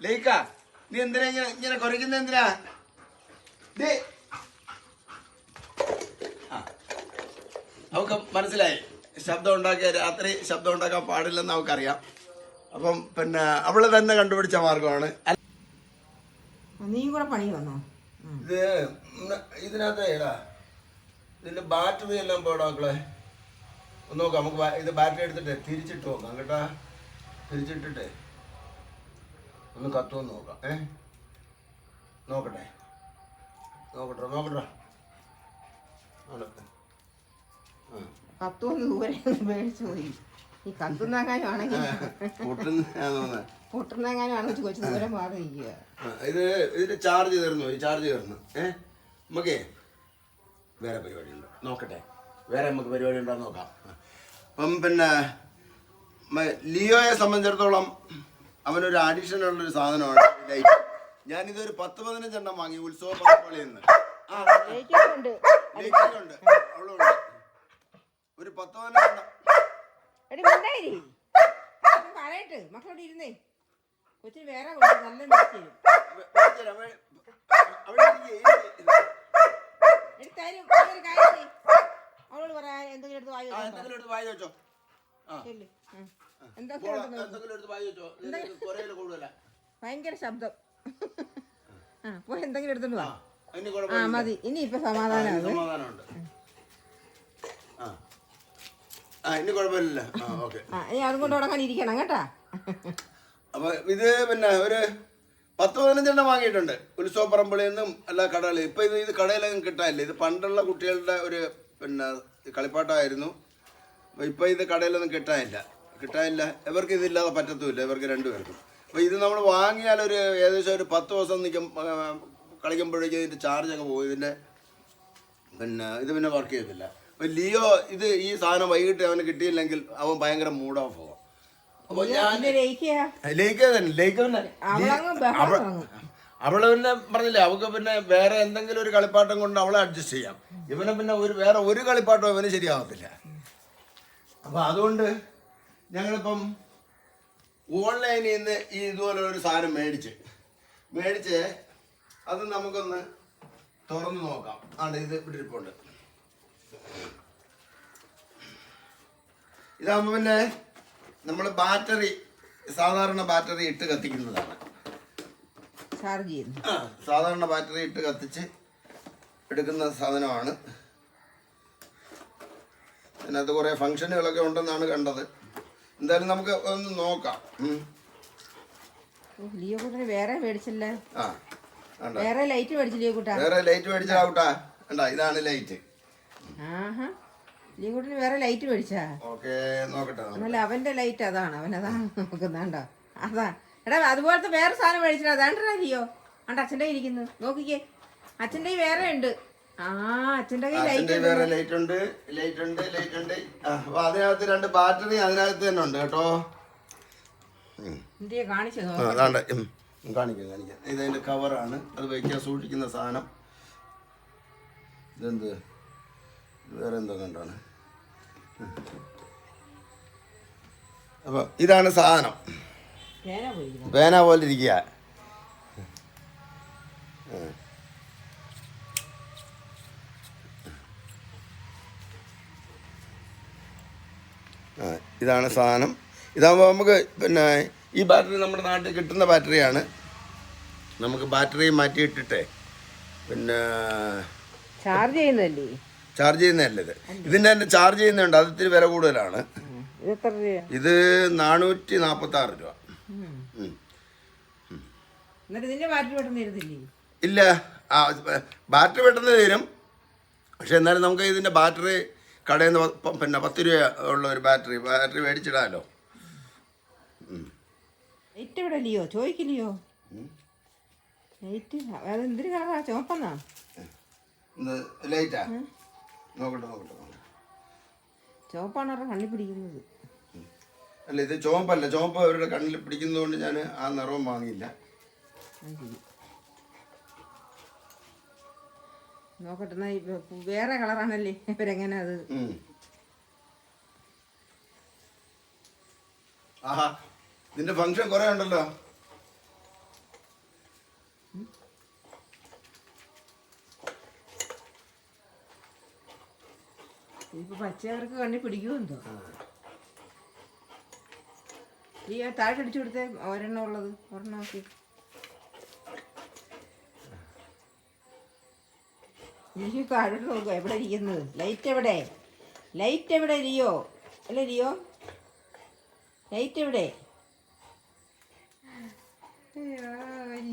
ലേക്ക നീ എന്തിനാ ഇങ്ങനെ ഇങ്ങനെ കുറയ്ക്കുന്ന എന്തിനാ? ദേ. ആ. അവക്ക് മനസ്സിലായി ശബ്ദം ഉണ്ടാക്കിയ രാത്രി ശബ്ദം ഉണ്ടാക്കാൻ പാടില്ലെന്ന് അവക്കറിയാം അപ്പം പിന്നെ അവൾ തന്നെ കണ്ടുപിടിച്ച മാർഗമാണ്. നീയും കൂടെ പണി വന്നോ. ഇത് ഇതിനകത്ത് ഏടാ ഇതിന്റെ ബാറ്ററി എല്ലാം പോടാ മക്കളെ. ഒന്ന് നോക്കാം നമുക്ക് ഇത് ബാറ്ററി എടുത്തിട്ട് തിരിച്ചിട്ട് നോക്കാം കേട്ടാ. തിരിച്ചിട്ടിട്ട്. ഒന്ന് കത്തുമെന്ന് നോക്കാം. ഏ? നോക്കട്ടെ. നോക്കട്ടെ നോക്കട്ടെ. ദൂരെ മേടിച്ചു പോയി. ഈ കൊച്ചു ദൂരെ മാറി നിൽക്കുക ഇത് ഇതിന്റെ ചാർജ് തീർന്നു ഈ ചാർജ് തീർന്നു. ഏ? നമുക്കേ വേറെ പരിപാടി ഉണ്ട് നോക്കട്ടെ. വേറെ നമുക്ക് പരിപാടി ഉണ്ടോ നോക്കാം. അപ്പം പിന്നെ ലിയോയെ സംബന്ധിച്ചിടത്തോളം അവനൊരു അഡീഷണൽ ഉള്ളൊരു സാധനമാണ് ലൈറ്റ്. ഞാനിതൊരു പത്ത് പതിനഞ്ചെണ്ണം വാങ്ങി ഉത്സവ പള്ളിയിൽ നിന്ന്. ലൈറ്റുണ്ട് അവളുണ്ട്. ഒരു പത്ത് പതിനഞ്ചെണ്ണം എടി മിണ്ടായിരി. പറയട്ട്. മക്കളോട് ഇരുന്നേ. കൊച്ചിന് വേറെ കൊണ്ട് നല്ല മേടിച്ചു തരും വേ- മേടിച്ച് വേ- അവിടെ ഇരിക്ക്, ഇരിക്ക്. എടി തരും. നീ ഒരു കാര്യം ചെയ്യ്. അവളോട് പറയാ എന്തെങ്കിലും എടുത്ത് വായി ആ, എന്തെങ്കിലും എടുത്ത് വായി വെച്ചോ. ആ. ചെല്ല്. ഉം. ഭയങ്കര ശബ്ദം. ആ പോയി എന്തെങ്കിലും എടുത്തോണ്ട് വാ. ആ മതി. ഇനി ഇപ്പൊ സമാധാനമാണ് ഇനി അതും കൊണ്ട് ഉടങ്ങാൻ ഇരിക്കണം കേട്ടാ. അപ്പൊ ഇത് പിന്നെ ഒരു പത്ത് പതിനഞ്ചെണ്ണം വാങ്ങിയിട്ടുണ്ട്. ഉത്സവപ്പറമ്പിളിൽ നിന്നും എല്ലാ കടകളിൽ ഇപ്പൊ ഇത് ഇത് കടയിലൊന്നും കിട്ടാനില്ല. ഇത് പണ്ടുള്ള കുട്ടികളുടെ ഒരു പിന്നെ കളിപ്പാട്ടമായിരുന്നു. ഇപ്പൊ ഇത് കടയിലൊന്നും കിട്ടാനില്ല. കിട്ടാനില്ല. ഇവർക്ക് ഇതില്ലാതെ പറ്റത്തുമില്ല. ഇവർക്ക് രണ്ടുപേർക്കും. അപ്പോൾ ഇത് നമ്മൾ വാങ്ങിയാൽ ഒരു ഏകദേശം ഒരു പത്ത് ദിവസം നിൽക്കും കളിക്കുമ്പോഴേക്കും ഇതിന്റെ ചാർജ് അങ്ങ് പോകും. ഇതിന്റെ പിന്നെ ഇത് പിന്നെ വർക്ക് ചെയ്യത്തില്ല. അപ്പോൾ ലിയോ ഇത് ഈ സാധനം വൈകിട്ട് അവന് കിട്ടിയില്ലെങ്കിൽ അവൻ ഭയങ്കര മൂഡ് ഓഫ് ആവും. അപ്പോൾ ഞാൻ രയിക്കുക തന്നെ ലേക്ക് തന്നെ അവൾ പിന്നെ പറഞ്ഞില്ലേ അവൾക്ക് പിന്നെ വേറെ എന്തെങ്കിലും ഒരു കളിപ്പാട്ടം കൊണ്ട് അവളെ അഡ്ജസ്റ്റ് ചെയ്യാം. ഇവനെ പിന്നെ ഒരു വേറെ ഒരു കളിപ്പാട്ടം ഇവന് ശരിയാവത്തില്ല. അപ്പൊ അതുകൊണ്ട് ഞങ്ങളിപ്പം ഓൺലൈനിൽ നിന്ന് ഈ ഇതുപോലെ ഒരു സാധനം മേടിച്ച് മേടിച്ച് അത് നമുക്കൊന്ന് തുറന്നു നോക്കാം. ആണ് ഇത് ഇവിടെ ഇരിപ്പുണ്ട്. ഇതാകുമ്പോൾ പിന്നെ നമ്മൾ ബാറ്ററി സാധാരണ ബാറ്ററി ഇട്ട് കത്തിക്കുന്നതാണ്. ചാർജ് ചെയ്യുന്നു. സാധാരണ ബാറ്ററി ഇട്ട് കത്തിച്ച് എടുക്കുന്ന സാധനമാണ്. അതിനകത്ത് കുറേ ഫങ്ഷനുകളൊക്കെ ഉണ്ടെന്നാണ് കണ്ടത്. എന്തായാലും നമുക്ക് ഒന്ന് നോക്കാം. ലിയോ കൂട്ടന് വേറെ മേടിച്ചില്ലേ. വേറെ ലൈറ്റ് മേടിച്ചു ലിയോ കൂട്ടാ വേറെ ലൈറ്റ് മേടിച്ചാവൂട്ടാ കണ്ട? ഇതാണ് ലൈറ്റ്. ആഹാ. ലിയോ കൂട്ടന് വേറെ ലൈറ്റ് മേടിച്ചാ? ഓക്കെ നോക്കട്ടെ അല്ല അവന്റെ ലൈറ്റ് അതാണ്. അവൻ അതാണ് നോക്കുന്നുണ്ടോ? അതാ. എടാ അതുപോലത്തെ വേറെ സാധനം മേടിച്ചിട്ട് അതാണ്ടാ ലിയോ. അണ്ട അച്ഛന്റെ ഇരിക്കുന്നു. നോക്കിക്കേ. അച്ഛന്റെ വേറെ ഉണ്ട്. ലൈറ്റ് വേറെ ലൈറ്റ് ഉണ്ട് ലൈറ്റ് ഉണ്ട് ലൈറ്റ് ഉണ്ട്. അപ്പൊ അതിനകത്ത് രണ്ട് ബാറ്ററി അതിനകത്ത് തന്നെ ഉണ്ട് കേട്ടോ. അതാണ്ട്. കാണിക്കാം കാണിക്കാം. ഇതതിന്റെ കവറാണ് അത് വയ്ക്കാൻ സൂക്ഷിക്കുന്ന സാധനം. ഇതെന്ത്? ഇത് വേറെ എന്തോ കണ്ടാണ്. അപ്പൊ ഇതാണ് സാധനം. പേന പോലെ ഇരിക്കുക. ഇതാണ് സാധനം. ഇതാകുമ്പോൾ നമുക്ക് പിന്നെ ഈ ബാറ്ററി നമ്മുടെ നാട്ടിൽ കിട്ടുന്ന ബാറ്ററിയാണ്. നമുക്ക് ബാറ്ററി മാറ്റിയിട്ടിട്ടേ. പിന്നെ ചാർജ് ചെയ്യുന്നല്ലേ ചാർജ് ചെയ്യുന്നതല്ല ഇത് ഇതിന്റെ തന്നെ ചാർജ് ചെയ്യുന്നുണ്ട് അത് ഇത്തിരി വില കൂടുതലാണ്. ഇത് നാനൂറ്റി നാൽപ്പത്തി ആറ് രൂപ. ഇല്ല. ബാറ്ററി പെട്ടെന്ന് തരും. പക്ഷെ എന്നാലും നമുക്ക് ഇതിന്റെ ബാറ്ററി കടയിൽ നിന്ന് പിന്നെ പത്ത് രൂപ ഉള്ള ഒരു ബാറ്ററി ബാറ്ററി മേടിച്ചിടാമല്ലോ ലൈറ്റ് ഇവിടെ ലിയോ ചോദിക്കില്ലയോ? ലൈറ്റ് അത് എന്തിനു കളറാ ചുവപ്പെന്നാ ഇത് ലൈറ്റാ? നോക്കട്ടെ നോക്കട്ടെ നോക്കട്ടെ. ചുവപ്പാണ് അവരുടെ കണ്ണി പിടിക്കുന്നത്. അല്ല ഇത് ചുവപ്പല്ല ചുവപ്പ് അവരുടെ കണ്ണിൽ പിടിക്കുന്നതുകൊണ്ട് ഞാൻ ആ നിറവും വാങ്ങിയില്ല. നോക്കട്ടെ വേറെ കളറാണല്ലേ? ഇവരെങ്ങനെ അത്? ആഹാ നിന്റെ ഫംഗ്ഷൻ കുറെ ഉണ്ടല്ലോ. ഇപ്പൊ പച്ചയവർക്ക് കണ്ണി പിടിക്കുമെന്തോ ഈ താഴെ അടിച്ചു കൊടുത്തേ ഒരെണ്ണം ഉള്ളത്. ഒരെണ്ണം നോക്കി. നീ താഴോട്ട് നോക്കുക എവിടെ ഇരിക്കുന്നത് ലൈറ്റ് എവിടെ? ലൈറ്റ് എവിടെ ലിയോ? അല്ലേ ലിയോ? ലൈറ്റ് എവിടെ?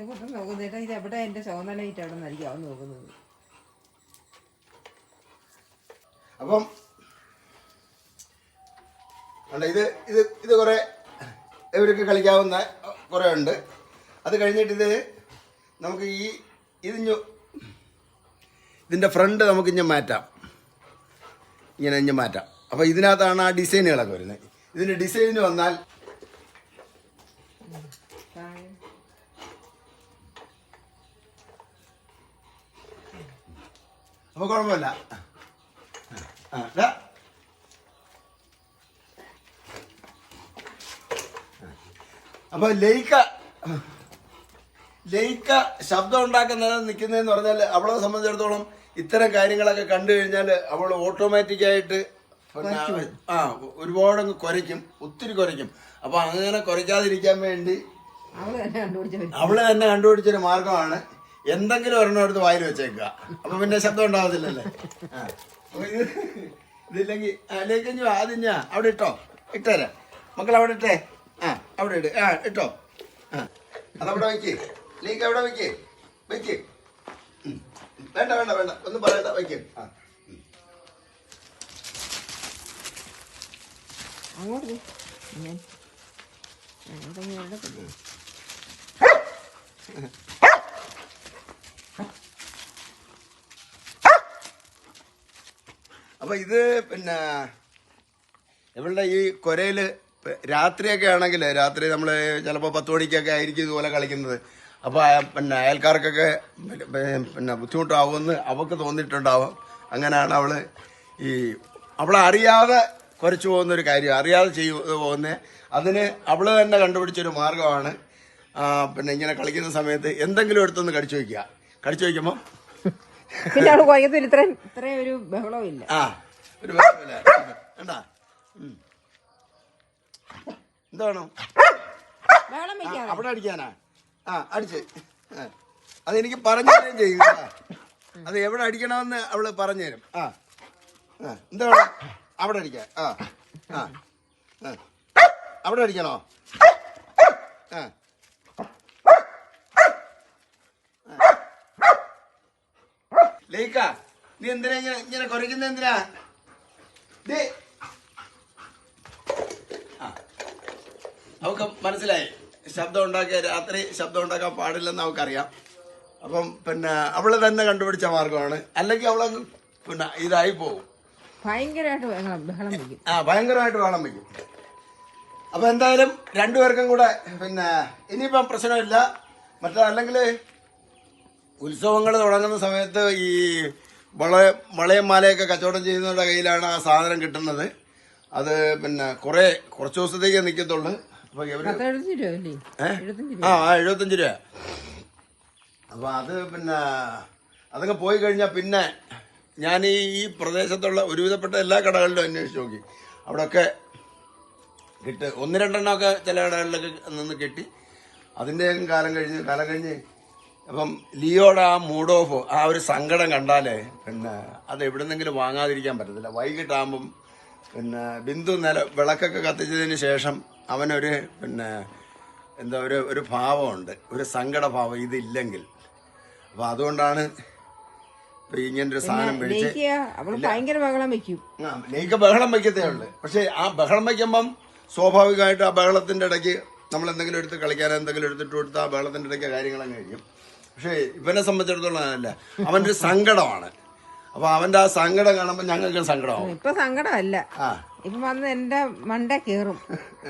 അങ്ങോട്ട് നോക്കുന്നില്ല ഇത് എവിടെ? എന്റെ ചുവന്ന ലൈറ്റ് അവിടെ നിന്നായിരിക്കും അവൻ നോക്കുന്നത്? അപ്പം അല്ല ഇത് ഇത് ഇത് കുറേ ഇവർക്ക് കളിക്കാവുന്ന കുറേ ഉണ്ട്. അത് കഴിഞ്ഞിട്ട് ഇത് നമുക്ക് ഈ ഇതിഞ്ഞു ഇതിന്റെ ഫ്രണ്ട് നമുക്ക് ഇങ്ങനെ മാറ്റാം. ഇങ്ങനെ ഇങ്ങനെ മാറ്റാം. അപ്പോൾ ഇതിനകത്താണ് ആ ഡിസൈനുകളൊക്കെ വരുന്നത്. ഇതിന്റെ ഡിസൈൻ വന്നാൽ അപ്പോൾ കുഴപ്പമില്ല. അപ്പോൾ ലയിക്ക ലയിക്ക ശബ്ദം ഉണ്ടാക്കുന്നത് നിൽക്കുന്നതെന്ന് പറഞ്ഞാൽ അവളെ സംബന്ധിച്ചിടത്തോളം ഇത്തരം കാര്യങ്ങളൊക്കെ കണ്ടു കഴിഞ്ഞാൽ അവൾ ഓട്ടോമാറ്റിക്കായിട്ട് ആ ഒരുപാട് അങ്ങ് കുരയ്ക്കും ഒത്തിരി കുരയ്ക്കും അപ്പൊ അങ്ങനെ കുരയ്ക്കാതിരിക്കാൻ വേണ്ടി അവൾ തന്നെ കണ്ടുപിടിച്ചൊരു മാർഗമാണ് എന്തെങ്കിലും ഒരെണ്ണം എടുത്ത് വായിൽ വെച്ചേക്കുക. അപ്പൊ പിന്നെ ശബ്ദം ഉണ്ടാവത്തില്ലല്ലേ? ഇതില്ലെങ്കിൽ അല്ലെങ്കിൽ ആദ്യം ഞാൻ അവിടെ ഇട്ടോ? ഇട്ടേരാ. മക്കൾ അവിടെ ഇട്ടേ? ആ അവിടെ ഇട്. ആ ഇട്ടോ? ആ. അതവിടെ വെക്ക്. ലീക്ക് അവിടെ വെക്ക്. വെക്ക്. വേണ്ട വേണ്ട വേണ്ട ഒന്നും പറയണ്ട വയ്ക്കും ആ. അങ്ങോട്ട്. ഞാൻ. അപ്പൊ ഇത് പിന്നെ ഇവളുടെ ഈ കൊരയിൽ രാത്രിയൊക്കെ ആണെങ്കിൽ രാത്രി നമ്മൾ ചിലപ്പോൾ പത്ത് മണിക്കൊക്കെ ആയിരിക്കും ഇതുപോലെ കളിക്കുന്നത് അപ്പോൾ പിന്നെ അയൽക്കാർക്കൊക്കെ പിന്നെ ബുദ്ധിമുട്ടാവുമെന്ന് അവൾക്ക് തോന്നിയിട്ടുണ്ടാവും. അങ്ങനെയാണ് അവൾ ഈ അവളെ അറിയാതെ കുറച്ചു പോകുന്ന ഒരു കാര്യം അറിയാതെ ചെയ്തു പോകുന്നത് അതിന് അവൾ തന്നെ കണ്ടുപിടിച്ചൊരു മാർഗമാണ് പിന്നെ ഇങ്ങനെ കളിക്കുന്ന സമയത്ത് എന്തെങ്കിലും എടുത്തൊന്ന് കടിച്ചു വയ്ക്കുക. കടിച്ചു വയ്ക്കുമ്പോൾ പിന്നെ അവൾ കുഴക്കത്തില്ല ഇത്രയും ഇത്രയും ഒരു ബഹളവും ഇല്ല. ആ ഒരു കണ്ടാ ഉം. എന്താണോ അവിടെ അടിക്കാനാ? ആ. അതെനിക്ക് പറഞ്ഞു തരുകയും അത് എവിടെ അടിക്കണമെന്ന് അവൾ പറഞ്ഞു തരും ആ. എന്താണ് അവിടെ അടിക്ക. ആ. ആ. അവിടെ അടിക്കണോ? ആ. ലേക്ക നീ എന്തിനാ ഇങ്ങനെ ഇങ്ങനെ കുറയ്ക്കുന്ന എന്തിനാ. അവക്ക് മനസ്സിലായി. ശബ്ദം ഉണ്ടാക്കിയ രാത്രി ശബ്ദം ഉണ്ടാക്കാൻ പാടില്ലെന്ന് അവൾക്കറിയാം അപ്പം പിന്നെ അവൾ തന്നെ കണ്ടുപിടിച്ച മാർഗമാണ്. അല്ലെങ്കിൽ അവളെ പിന്നെ ഇതായി പോകും. ഭയങ്കരമായിട്ട് ബഹളം ബഹളം വയ്ക്കും. ആ ഭയങ്കരമായിട്ട് വേണം വയ്ക്കും. അപ്പൊ എന്തായാലും രണ്ടുപേർക്കും കൂടെ പിന്നെ ഇനിയിപ്പം പ്രശ്നമില്ല. മറ്റേ അല്ലെങ്കിൽ ഉത്സവങ്ങൾ തുടങ്ങുന്ന സമയത്ത് ഈ വള വളയും മാലയൊക്കെ കച്ചവടം ചെയ്യുന്നവരുടെ കയ്യിലാണ് ആ സാധനം കിട്ടുന്നത്. അത് പിന്നെ കുറേ കുറച്ച് ദിവസത്തേക്ക് നിൽക്കത്തുള്ളൂ. ആ ആ, എഴുപത്തഞ്ച് രൂപ. അപ്പൊ അത് പിന്നെ അതൊക്കെ പോയി കഴിഞ്ഞാൽ പിന്നെ ഞാൻ ഈ ഈ പ്രദേശത്തുള്ള ഒരുവിധപ്പെട്ട എല്ലാ കടകളിലും അന്വേഷിച്ച് നോക്കി. അവിടെയൊക്കെ കിട്ട് ഒന്ന് രണ്ടെണ്ണമൊക്കെ ചില കടകളിലൊക്കെ നിന്ന് കിട്ടി. അതിന്റെ കാലം കഴിഞ്ഞ് കാലം കഴിഞ്ഞ് അപ്പം ലിയോടെ ആ മൂഡ് ഓഫ് ആ ഒരു സങ്കടം കണ്ടാലേ പിന്നെ അത് എവിടുന്നെങ്കിലും വാങ്ങാതിരിക്കാൻ പറ്റത്തില്ല. വൈകിട്ടാകുമ്പം പിന്നെ ബിന്ദു നില വിളക്കൊക്കെ കത്തിച്ചതിന് ശേഷം അവനൊരു പിന്നെ എന്താ ഒരു ഒരു ഭാവമുണ്ട് ഒരു സങ്കടഭാവം ഇതില്ലെങ്കിൽ. അപ്പോൾ അതുകൊണ്ടാണ് ഇങ്ങനെ ഇങ്ങനൊരു സാധനം പിടിച്ച് ഭയങ്കര ബഹളം വെക്കും. ആ, നെയ്ക്ക് ബഹളം വെക്കത്തേ ഉള്ളു. പക്ഷെ ആ ബഹളം വയ്ക്കുമ്പം സ്വാഭാവികമായിട്ട് ആ ബഹളത്തിന്റെ ഇടയ്ക്ക് നമ്മൾ എന്തെങ്കിലും എടുത്ത് കളിക്കാൻ എന്തെങ്കിലും എടുത്തിട്ട് കൊടുത്ത് ആ ബഹളത്തിന്റെ ഇടയ്ക്ക് കാര്യങ്ങളങ്ങ് കഴിയും. പക്ഷേ ഇവനെ സംബന്ധിച്ചിടത്തോളം അതല്ല. അവന്റെ ഒരു സങ്കടമാണ്. അപ്പൊ അവന്റെ ആ സങ്കടം കാണുമ്പോ ഞങ്ങൾക്ക് സങ്കടമാവും. ഇപ്പൊ സങ്കടമല്ല. ഇപ്പൊ വന്ന് എന്റെ മണ്ട കേറും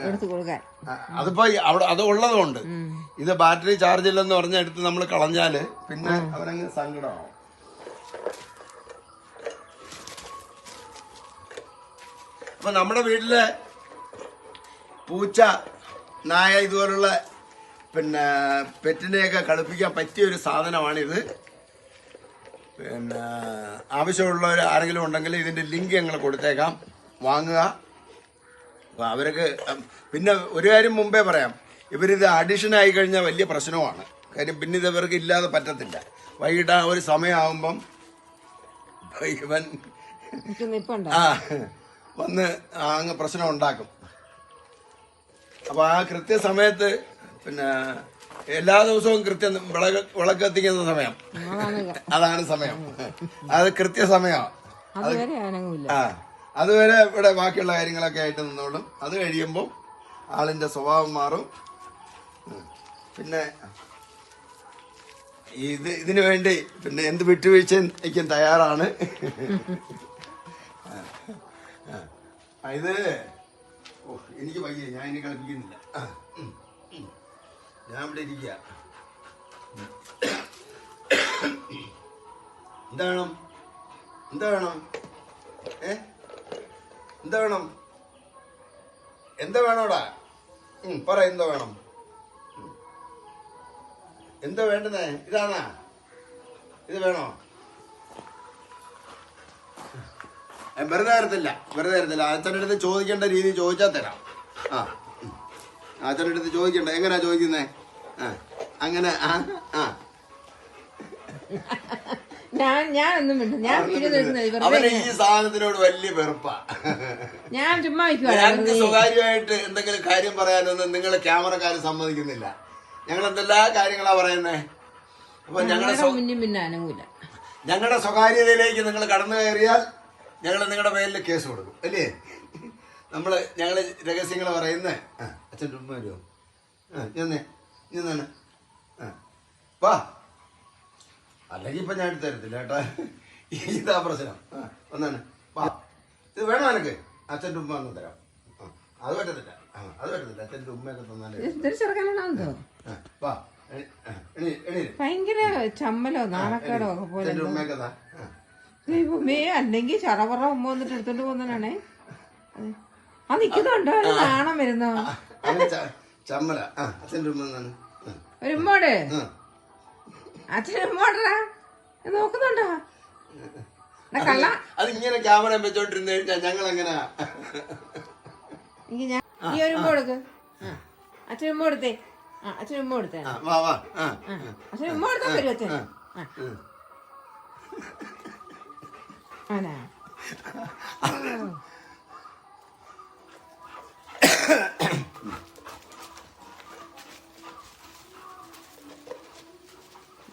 എടുത്തു കൊടുക്കാൻ. അതിപ്പോ അവിടെ അത് ഉള്ളതുകൊണ്ട് ഇത് ബാറ്ററി ചാർജ് ഇല്ലെന്ന് പറഞ്ഞ എടുത്ത് നമ്മൾ കളഞ്ഞാൽ പിന്നെ അവനങ്ങ് സങ്കടമാവും. അപ്പൊ നമ്മുടെ വീട്ടിലെ പൂച്ച നായ ഇതുപോലുള്ള പിന്നെ പെറ്റിനെയൊക്കെ കളിപ്പിക്കാൻ പറ്റിയ ഒരു സാധനമാണിത്. പിന്നെ ആവശ്യമുള്ളവർ ആരെങ്കിലും ഉണ്ടെങ്കിൽ ഇതിന്റെ ലിങ്ക് ഞങ്ങൾ കൊടുത്തേക്കാം. വാങ്ങുക. അപ്പോൾ അവർക്ക് പിന്നെ ഒരു കാര്യം മുമ്പേ പറയാം. ഇവരിത് അഡിഷൻ ആയി കഴിഞ്ഞാൽ വലിയ പ്രശ്നമാണ്. കാര്യം പിന്നെ ഇത് ഇവർക്ക് ഇല്ലാതെ പറ്റത്തില്ല. വൈകിട്ട് ആ ഒരു സമയമാകുമ്പം ഇവൻ ആ വന്ന് അങ്ങ് പ്രശ്നം ഉണ്ടാക്കും. അപ്പോൾ ആ കൃത്യസമയത്ത് പിന്നെ എല്ലാ ദിവസവും കൃത്യം വിളക്ക് കത്തിക്കുന്ന സമയം. അതാണ് സമയം. അത് കൃത്യസമയമാണ് അനങ്ങൂല ആ. അതുവരെ ഇവിടെ ബാക്കിയുള്ള കാര്യങ്ങളൊക്കെ ആയിട്ട് നിന്നോളും. അത് കഴിയുമ്പോൾ ആളിന്റെ സ്വഭാവം മാറും. പിന്നെ ഇത് ഇതിനു വേണ്ടി പിന്നെ എന്ത് വിട്ടുവീഴ്ചയ്ക്കും തയ്യാറാണ്. ഇത് ഓ എനിക്ക് വയ്യ. ഞാൻ ഇനി കളിപ്പിക്കുന്നില്ല. ഞാൻ ഇവിടെ ഇരിക്കുക എന്താ വേണം? എന്താ വേണം? ഏ? എന്താ വേണം? എന്താ വേണോടാ പറ എന്താ വേണം? എന്താ വേണ്ടുന്നേ? ഇതാണാ? ഇത് വേണോ? വെറുതെ തരത്തില്ല വെറുതെ തരത്തില്ല അച്ഛന്റെ അടുത്ത് ചോദിക്കേണ്ട രീതി ചോദിച്ചാൽ തരാം. ആ. അച്ഛന്റെ അടുത്ത് ചോദിക്കണ്ട. എങ്ങനെയാ ചോദിക്കുന്നേ? ആ അങ്ങനെ ആ ആ. ഞാൻ ഞാൻ ഒന്നും മിണ്ടും. ഞാൻ വീഡിയോ അവന് ഈ സാധനത്തിനോട് വലിയ വെറുപ്പാ. ഞാൻ ചുമ്മാ ഞങ്ങൾക്ക് സ്വകാര്യമായിട്ട് എന്തെങ്കിലും കാര്യം പറയാനൊന്നും നിങ്ങൾ ക്യാമറക്കാർ സമ്മതിക്കുന്നില്ല. ഞങ്ങൾ എന്തെല്ലാ കാര്യങ്ങളാ പറയുന്നേ? അപ്പൊ ഞങ്ങളുടെ ഞങ്ങളുടെ മുന്നും പിന്നെ അനങ്ങൂല. ഞങ്ങളുടെ സ്വകാര്യതയിലേക്ക് നിങ്ങൾ കടന്നു കയറിയാൽ ഞങ്ങൾ നിങ്ങളുടെ പേരിൽ കേസ് കൊടുക്കും. അല്ലേ? നമ്മൾ ഞങ്ങൾ രഹസ്യങ്ങൾ പറയുന്നേ. അച്ഛൻ ചുമ്മാ വരുമോ ആ ഞാനേ ഞാൻ ആ. വാ. അല്ലെങ്കിൽ ഇപ്പൊ ഞാൻ തരത്തില്ല കേട്ടാ. ഇതാ പ്രശ്നം. ആ ഒന്നാണ്. വാ. ഇത് വേണോ എനിക്ക് അച്ഛന്റെ ഉമ്മ ഒന്ന് തരാം. ആ, അത് പറ്റത്തില്ല. അത് പറ്റത്തില്ല. അച്ഛന്റെ ഉമ്മയൊക്കെ തന്നാലേ വാ. ഭയങ്കര ചമ്മലോ നാണക്കേടോ ഒക്കെ പോലെ. ദൈവമേ അല്ലെങ്കിൽ ചറവറ ഉമ്മ വന്നിട്ട് എടുത്തോണ്ട് പോകുന്നതാണേ ആ നിക്കുന്നുണ്ടോ? ഒരു നാണം വരുന്നോ. ചമ്മല. അച്ഛന്റെ ഉമ്മ ആ, ഒരു ഉമ്മോട്. അച്ഛൻ ഉമ്മോടാ നോക്കുന്നുണ്ടോ? കള്ള. അത് ഇങ്ങനെ ക്യാമറ വെച്ചോണ്ടിരുന്ന് കഴിഞ്ഞാൽ ഞങ്ങൾ അങ്ങനെ എനിക്ക് ഞാൻ ഈ ഒരു ഉമ്മ കൊടുക്ക്. അച്ഛൻ ഉമ്മ കൊടുത്തേ. അച്ഛൻ ഉമ്മ കൊടുത്തേ. അച്ഛൻ ഉമ്മ കൊടുത്താൽ വരും അച്ഛൻ.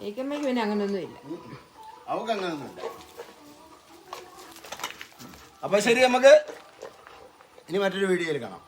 ജയിക്കമ്മയ്ക്ക് പിന്നെ അങ്ങനൊന്നും ഇല്ല. അവക്ക് അങ്ങനൊന്നുമില്ല അപ്പൊ ശരി നമുക്ക് ഇനി മറ്റൊരു വീഡിയോയിൽ കാണാം.